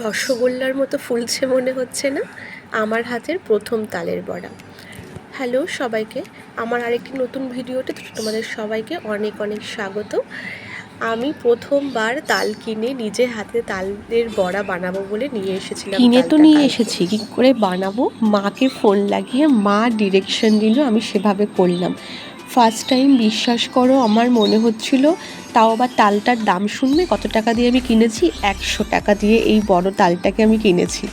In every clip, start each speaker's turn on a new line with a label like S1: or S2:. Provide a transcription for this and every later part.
S1: রসগোল্লার মতো ফুলছে মনে হচ্ছে না? আমার হাতের প্রথম তালের বড়া। হ্যালো সবাইকে আমার আরেকটি নতুন ভিডিওতে তোমাদের সবাইকে অনেক অনেক স্বাগত। আমি প্রথমবার তাল কিনে নিজে হাতে তালের বড়া বানাবো বলে নিয়ে এসেছিলাম
S2: কিনে তো নিয়ে এসেছি কী করে বানাবো? মাকে ফোন লাগিয়ে মা ডিরেকশন দিল আমি সেভাবে করলাম। ফার্স্ট টাইম বিশ্বাস করো, আমার মনে হচ্ছিল তাও আবার তালটার দাম শুনবে, কত টাকা দিয়ে আমি কিনেছি? একশো টাকা দিয়ে এই বড় তালটাকে আমি কিনেছি।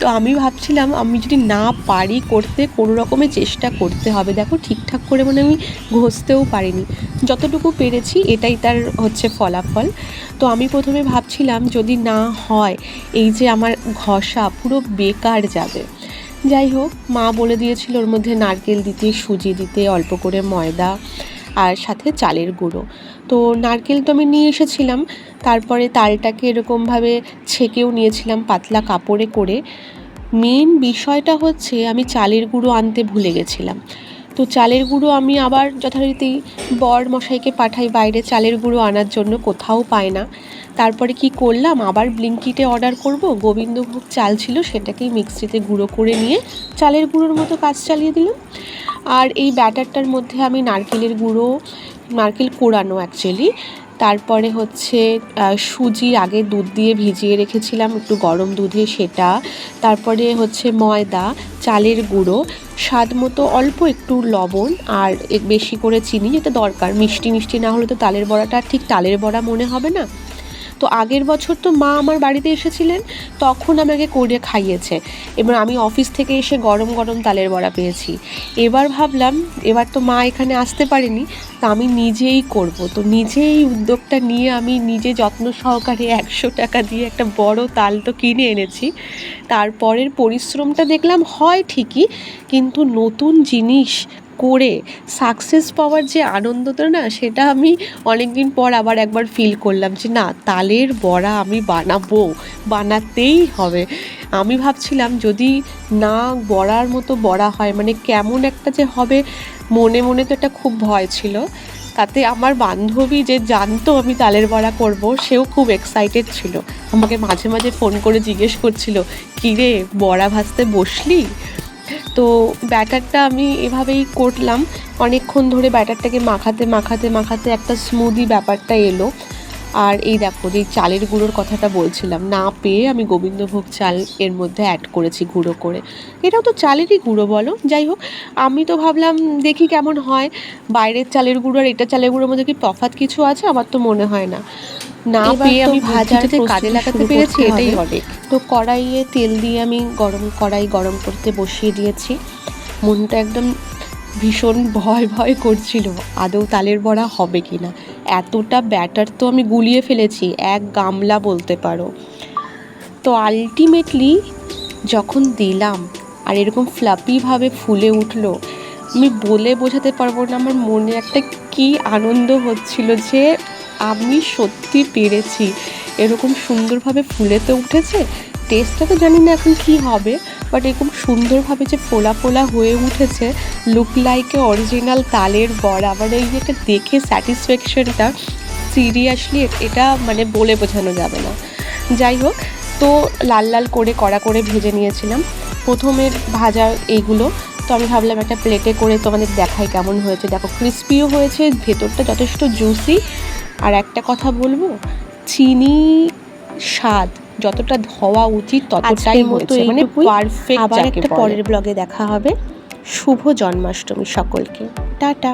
S2: তো আমি ভাবছিলাম, আমি যদি না পারি করতে, কোনো রকমের চেষ্টা করতে হবে। দেখো, ঠিকঠাক করে মানে আমি ঘষতেও পারিনি। যতটুকু পেরেছি, এটাই তার হচ্ছে ফলাফল। তো আমি প্রথমে ভাবছিলাম, যদি না হয়, এই যে আমার ঘষা পুরো বেকার যাবে। যাই হোক, মা বলে দিয়েছিল ওর মধ্যে নারকেল দিতে, সুজি দিতে, অল্প করে ময়দা আর সাথে চালের গুঁড়ো। তো নারকেল তো আমি নিয়ে এসেছিলাম, তারপরে তালটাকে এরকমভাবে ছেঁকেও নিয়েছিলাম পাতলা কাপড়ে করে। মেন বিষয়টা হচ্ছে আমি চালের গুঁড়ো আনতে ভুলে গেছিলাম। তো চালের গুঁড়ো আমি আবার যথারীতি বর মশাইকে পাঠাই বাইরে, চালের গুঁড়ো আনার জন্য কোথাও পায় না। তারপরে কি করলাম? আবার ব্লিঙ্কিটে অর্ডার করব। গোবিন্দভোগ চাল ছিল, সেটাকেই মিক্সিতে গুঁড়ো করে নিয়ে চালের গুঁড়োর মতো কাজ চালিয়ে দিলাম। আর এই ব্যাটারটার মধ্যে আমি নারকেলের গুঁড়ো, নারকেল কোড়ানো অ্যাকচুয়ালি তারপরে হচ্ছে সুজি আগে দুধ দিয়ে ভিজিয়ে রেখেছিলাম, একটু গরম দুধে সেটা। তারপরে হচ্ছে ময়দা, চালের গুঁড়ো, স্বাদ মতো অল্প একটু লবণ আর বেশি করে চিনি, যেটা দরকার। মিষ্টি মিষ্টি না হলে তো তালের বড়াটা, ঠিক তালের বড়া মনে হবে না? তো আগের বছর তো মা আমার বাড়িতে এসেছিলেন, তখন আমাকে করে খাইয়েছে। এবার আমি অফিস থেকে এসে গরম গরম তালের বড়া পেয়েছি। এবার ভাবলাম, এবার তো মা এখানে আসতে পারেনি, তা আমি নিজেই করব। তো নিজেই উদ্যোগটা নিয়ে আমি নিজে যত্ন সহকারে একশো টাকা দিয়ে একটা বড় তাল তো কিনে এনেছি। তারপরের পরিশ্রমটা দেখলাম হয় ঠিকই, কিন্তু নতুন জিনিস করে সাকসেস পাওয়ার যে আনন্দটা না, সেটা আমি অনেক দিন পর আবার একবার ফিল করলাম যে না, তালের বড়া আমি বানাবো, বানাতেই হবে। আমি ভাবছিলাম যদি না বড়ার মতো বড়া হয় মানে কেমন একটা যে হবে, মনে মনে তো একটা খুব ভয় ছিল। তাতে আমার বান্ধবী যে জানতো আমি তালের বড়া করব, সেও খুব এক্সাইটেড ছিল। আমাকে মাঝে মাঝে ফোন করে জিজ্ঞেস করছিল, কিরে, বড়া ভাজতে বসলি? তো ব্যাটারটা আমি এভাবেই করলাম। অনেকক্ষণ ধরে ব্যাটারটাকে মাখাতে মাখাতে মাখাতে একটা স্মুদি ব্যাপারটা এলো। আর এই দেখো যে চালের গুঁড়োর কথাটা বলছিলাম না পেয়ে আমি গোবিন্দভোগ চাল এর মধ্যে অ্যাড করেছি গুঁড়ো করে। এটাও তো চালেরই গুঁড়ো বলো। যাই হোক আমি তো ভাবলাম দেখি কেমন হয়। বাইরের চালের গুঁড়ো আর এটা চালের গুঁড়োর মধ্যে কি তফাৎ কিছু আছে? আমার তো মনে হয় না। না
S1: পেয়ে আমি
S2: বুদ্ধিটাতে
S1: কাজে লাগাতে পেরেছি এটাই। অনেক।
S2: তো কড়াইয়ে তেল দিয়ে আমি গরম কড়াই গরম করতে বসিয়ে দিয়েছি। মনটা একদম ভীষণ ভয় ভয় করছিল, আদৌ তালের বড়া হবে কি না এতটা ব্যাটার তো আমি গুলিয়ে ফেলেছি, এক গামলা বলতে পারো। তো আলটিমেটলি যখন দিলাম, আর এরকম ফ্লাপিভাবে ফুলে উঠল, আমি বলে বোঝাতে পারব না, আমার মনে একটা কি আনন্দ হচ্ছিল যে আমি সত্যি পেরেছি। এরকম সুন্দরভাবে ফুলে তো উঠেছে টেস্টটা তো জানি না এখন কি হবে। বাট এরকম সুন্দরভাবে যে ফোলা ফোলা হয়ে উঠেছে লুক লাইক অরিজিনাল তালের বড়া। মানে এই যেটা দেখে স্যাটিসফ্যাকশনটা সিরিয়াসলি এটা মানে বলে বোঝানো যাবে না। যাই হোক, তো লাল লাল করে কড়া করে ভেজে নিয়েছিলাম। প্রথমের ভাজা এইগুলো তো আমি ভাবলাম একটা প্লেটে করে তোমাদের দেখাই কেমন হয়েছে। দেখো ক্রিস্পিও হয়েছে, ভেতরটা যথেষ্ট জুসি আর একটা কথা বলব চিনি স্বাদ যতটা হওয়া উচিত ততটাই হয়েছে। মানে পারফেক্ট
S1: আবার
S2: একটা পরের ব্লগে দেখা হবে। শুভ জন্মাষ্টমী সকলকে। টাটা।